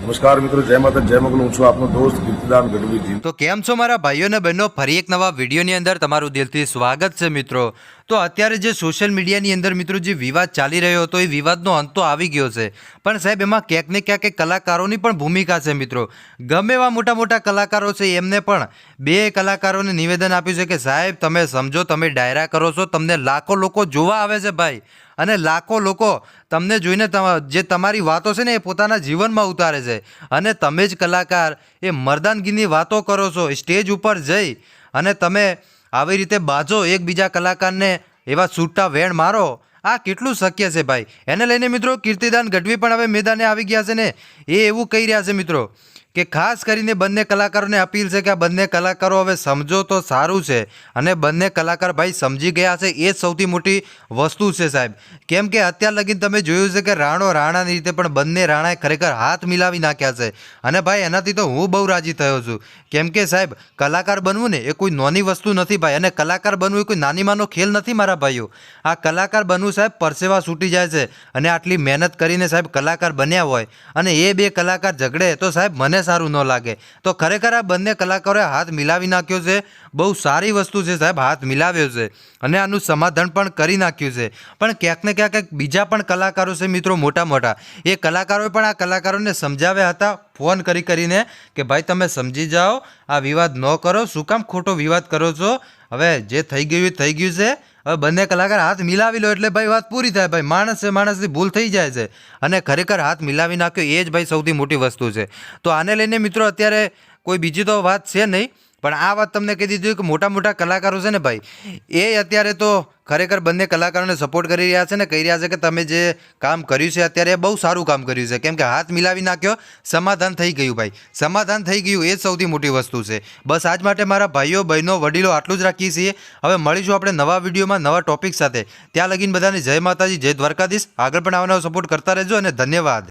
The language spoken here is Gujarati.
નમસ્કાર મિત્રો, જય માતા જય મોગલ હું છું આપનો દોસ્ત કીર્તિદાન ગઢવીજી. તો કેમ છો મારા ભાઈઓ અને બહેનો? ફરી એક નવા વિડીયોની અંદર તમારું દિલથી સ્વાગત છે મિત્રો. તો અત્યારે જે સોશિયલ મીડિયાની અંદર મિત્રો જે વિવાદ ચાલી રહ્યો હતો, એ વિવાદનો અંત તો આવી ગયો છે. પણ સાહેબ, એમાં ક્યાંક ને ક્યાંક કલાકારોની પણ ભૂમિકા છે મિત્રો. ગમે એવા મોટા મોટા કલાકારો છે, એમને પણ બે કલાકારોને નિવેદન આપ્યું છે કે, સાહેબ, તમે સમજો, તમે ડાયરા કરો છો, તમને લાખો લોકો જોવા આવે છે ભાઈ. અને લાખો લોકો તમને જોઈને જે તમારી વાતો છે ને, એ પોતાના જીવનમાં ઉતારે છે. અને તમે જ કલાકાર, એ મર્દાનગીની વાતો કરો છો સ્ટેજ ઉપર જઈ અને તમે આવી રીતે બાજો એકબીજા કલાકારને એવા છૂટા વેણ મારો, આ કેટલું શક્ય છે ભાઈ? એને લઈને મિત્રો કીર્તિદાન ગઢવી પણ હવે મેદાને આવી ગયા છે ને? એ એવું કહી રહ્યા છે મિત્રો કે ખાસ કરીને બંને કલાકારોને અપીલ છે કે આ બંને કલાકારો હવે સમજો તો સારું છે અને બંને કલાકાર ભાઈ સમજી ગયા છે, એ જ સૌથી મોટી વસ્તુ છે સાહેબ. કેમ કે અત્યાર લગીન તમે જોયું છે કે રાણો રાણાની રીતે પણ બંને રાણાએ ખરેખર હાથ મિલાવી નાખ્યા છે. અને ભાઈ, એનાથી તો હું બહુ રાજી થયો છું. કેમ કે સાહેબ, કલાકાર બનવું ને એ કોઈ નોની વસ્તુ નથી ભાઈ, અને કલાકાર બનવું એ કોઈ નાની માનો ખેલ નથી મારા ભાઈઓ. આ કલાકાર બનવું સાહેબ પરસેવા છૂટી જાય છે અને આટલી મહેનત કરીને સાહેબ કલાકાર બન્યા હોય અને એ બે કલાકાર ઝઘડે, તો સાહેબ મને સારું ન લાગે. તો ખરેખર આ બંને કલાકારોએ હાથ મિલાવી નાખ્યો છે. બહુ સારી વસ્તુ છે સાહેબ, હાથ મિલાવ્યો છે. અને આનું સમાધાન પણ કરી નાખ્યું છે. પણ ક્યાંક ને ક્યાંક બીજા પણ કલાકારો છે મિત્રો મોટા મોટા. એ કલાકારોએ પણ આ કલાકારોને સમજાવ્યા હતા. ફોન કરી કરીને કે ભાઈ તમે સમજી જાઓ, આ વિવાદ ન કરો. શું કામ ખોટો વિવાદ કરો છો? હવે જે થઈ ગયું એ થઈ ગયું છે. હવે બંને કલાકાર હાથ મિલાવી લો એટલે ભાઈ વાત પૂરી થાય. ભાઈ માણસ છે માણસથી ભૂલ થઈ જાય છે અને ખરેખર હાથ મિલાવી નાખ્યો એ જ ભાઈ સૌથી મોટી વસ્તુ છે. તો આને લઈને મિત્રો અત્યારે કોઈ બીજી તો વાત છે નહીં પણ આ વાત તમને કહી દીધું કે મોટા મોટા કલાકારો છે ને ભાઈ, એ અત્યારે તો ખરેખર બંને કલાકારોને સપોર્ટ કરી રહ્યા છે ને કહી રહ્યા છે કે તમે જે કામ કર્યું છે અત્યારે બહુ સારું કામ કર્યું છે. કેમ કે હાથ મિલાવી નાખ્યો, સમાધાન થઈ ગયું ભાઈ. સમાધાન થઈ ગયું એ જ સૌથી મોટી વસ્તુ છે. બસ આજ માટે મારા ભાઈઓ, બહેનો, વડીલો આટલું જ રાખીએ છીએ. હવે મળીશું આપણે નવા વિડીયોમાં, નવા ટોપિક સાથે. ત્યાં લગીને બધાને જય માતાજી, જય દ્વારકાધીશ. આગળ પણ આવવાનો સપોર્ટ કરતા રહેજો અને ધન્યવાદ.